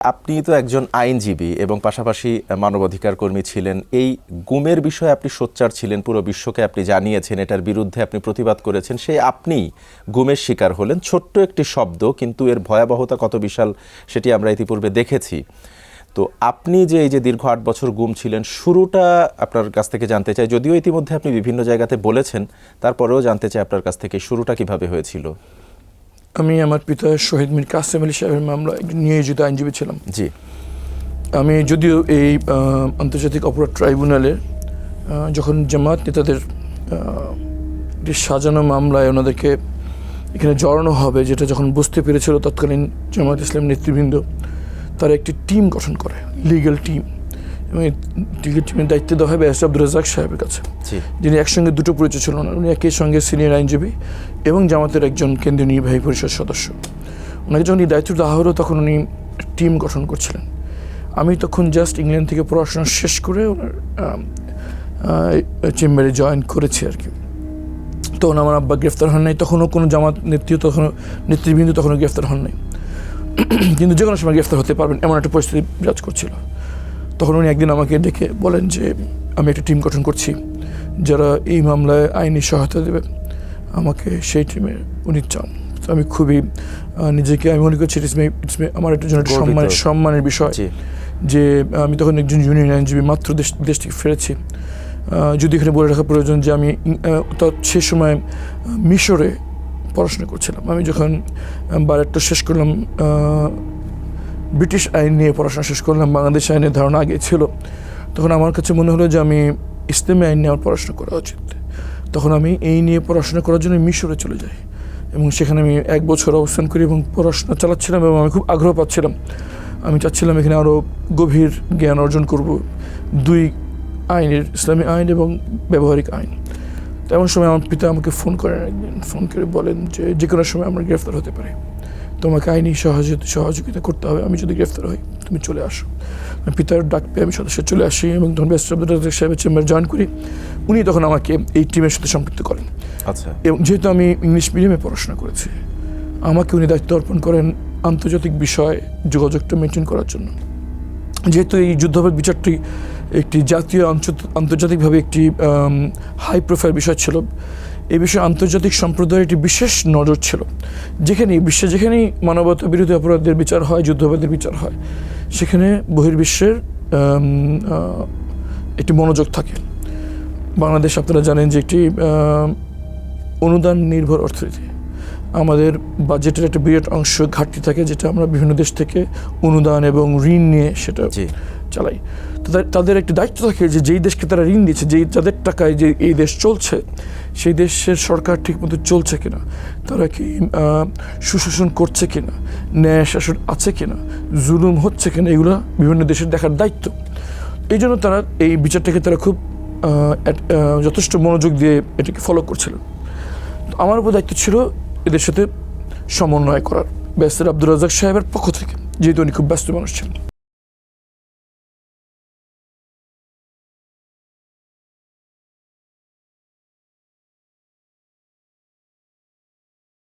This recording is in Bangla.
আপনি তো একজন আইনজীবী এবং পাশাপাশি মানবাধিকার কর্মী ছিলেন। এই গুমের বিষয়ে আপনি সোচ্চার ছিলেন, পুরো বিশ্বকে আপনি জানিয়েছেন, এটার বিরুদ্ধে আপনি প্রতিবাদ করেছেন। সেই আপনি গুমের শিকার হলেন। ছোট্ট একটি শব্দ, কিন্তু এর ভয়াবহতা কত বিশাল সেটি আমরা ইতিপূর্বে দেখেছি। তো আপনি যে এই যে দীর্ঘ আট বছর গুম ছিলেন, শুরুটা আপনার কাছ থেকে জানতে চাই। যদিও ইতিমধ্যে আপনি বিভিন্ন জায়গাতে বলেছেন, তারপরেও জানতে চাই আপনার কাছ থেকে শুরুটা কীভাবে হয়েছিল। আমি আমার পিতা শহীদ মির কাসেম আলী সাহেবের মামলা নিয়োজিত আইনজীবী ছিলাম। জি। আমি যদিও এই আন্তর্জাতিক অপরাধ ট্রাইব্যুনালে আহ, যখন জামাত নেতাদের একটি সাজানো মামলায় ওনাদেরকে এখানে জড়ানো হবে যেটা যখন বুঝতে পেরেছিল তৎকালীন জামাত ইসলাম নেতৃবৃন্দ তারা একটি টিম গঠন করে লিগ্যাল টিম এবং লিগ্যাল টিমের দায়িত্ব দেওয়া হয় ব্যাস আব্দুল রাজাক সাহেবের কাছে। যিনি একসঙ্গে দুটো পরিচয় ছিল না উনি একই সঙ্গে সিনিয়র আইনজীবী এবং জামাতের একজন কেন্দ্রীয় নির্বাহী পরিষদ সদস্য। ওনাকে যখন এই দায়িত্ব দেওয়া হলো তখন উনি টিম গঠন করছিলেন। আমি তখন জাস্ট ইংল্যান্ড থেকে পড়াশোনা শেষ করে ওনার চেম্বারে জয়েন করেছি আর কি। তখন আমার আব্বা গ্রেফতার হন নাই। তখনও কোনো জামাত নেতৃত্ব তখনও নেতৃবৃন্দ তখনও গ্রেফতার হন নাই। কিন্তু যে কোনো সময় গ্রেফতার হতে পারবেন এমন একটা পরিস্থিতি বিরাজ করছিল। তখন উনি একদিন আমাকে ডেকে বলেন যে আমি একটা টিম গঠন করছি যারা এই মামলায় আইনি সহায়তা দেবে আমাকে সেই টিমে উনি চান। তো আমি খুবই নিজেকে আমি মনে করছি ইটস ইটস আমার একটা জন্য গর্বিত। সম্মানের সম্মানের বিষয় যে আমি তখন একজন ইউনিয়ন আইনজীবী মাত্র দেশ দেশ থেকে ফিরেছি। যদি এখানে বলে রাখা প্রয়োজন যে আমি সে সময় মিশরে পড়াশোনা করছিলাম। আমি যখন বারেরটা শেষ করলাম ব্রিটিশ আইন নিয়ে পড়াশোনা শেষ করলাম, বাংলাদেশ আইনের ধারণা আগে ছিল। তখন আমার কাছে মনে হলো যে আমি ইসলামী আইন নিয়ে আমার পড়াশোনা করা উচিত। তখন আমি এই নিয়ে পড়াশোনা করার জন্য মিশরে চলে যাই এবং সেখানে আমি এক বছর অবস্থান করি এবং পড়াশোনা চালাচ্ছিলাম এবং আমি খুব আগ্রহ পাচ্ছিলাম। আমি চাচ্ছিলাম এখানে আরও গভীর জ্ঞান অর্জন করব। দুই আইনের, ইসলামী আইন এবং ব্যবহারিক আইন। তো এমন সময় আমার পিতা আমাকে ফোন করেন একদিন, ফোন করে বলেন যে যে কোনো সময় আমরা গ্রেফতার হতে পারি। তোমাকে আইনি সহযোগিতা সহযোগিতা করতে হবে। আমি যদি গ্রেফতার হই তুমি চলে আসো। আমি পিতার ডাক পেয়ে আমি সদস্য চলে আসি এবং তখন ব্যাস আব্দুল রাজাক সাহেবের চেম্বার জয়েন করি। উনি তখন আমাকে এই টিমের সাথে সম্পৃক্ত করেন। আচ্ছা। এবং যেহেতু আমি ইংলিশ মিডিয়ামে পড়াশোনা করেছি আমাকে উনি দায়িত্ব অর্পণ করেন আন্তর্জাতিক বিষয়ে যোগাযোগটা মেনটেন করার জন্য। যেহেতু এই যুদ্ধাপরাধ বিচারটি একটি জাতীয় আন্তর্জাতিকভাবে একটি হাই প্রোফাইল বিষয় ছিল এই বিষয়ে আন্তর্জাতিক সম্প্রদায়ের একটি বিশেষ নজর ছিল। যেখানে বিশ্বে যেখানেই মানবতা বিরোধী অপরাধের বিচার হয় যুদ্ধবাদের বিচার হয়, সেখানে বহির্বিশ্বের একটি মনোযোগ থাকে। বাংলাদেশ আপনারা জানেন যে একটি অনুদান নির্ভর অর্থনীতি। আমাদের বাজেটের একটা বিরাট অংশ ঘাটতি থাকে, যেটা আমরা বিভিন্ন দেশ থেকে অনুদান এবং ঋণ নিয়ে সেটা জি চালাই তাদের একটি দায়িত্ব থাকে যে যেই দেশকে তারা ঋণ দিচ্ছে যেই যাদের টাকায় যে এই দেশ চলছে, সেই দেশের সরকার ঠিকমতো চলছে কিনা? তারা কি সুশাসন করছে কিনা? ন্যায় শাসন আছে কিনা? জুলুম হচ্ছে কিনা? এগুলো বিভিন্ন দেশের দেখার দায়িত্ব। এই জন্য তারা এই বিচারটাকে তারা খুব যথেষ্ট মনোযোগ দিয়ে এটাকে ফলো করছিল। আমার উপর দায়িত্ব ছিল এদের সাথে সমন্বয় করার। ব্যাসের আব্দুল রাজাক সাহেবের পক্ষ থেকে, যেহেতু উনি খুব ব্যস্ত মানুষ ছিলেন।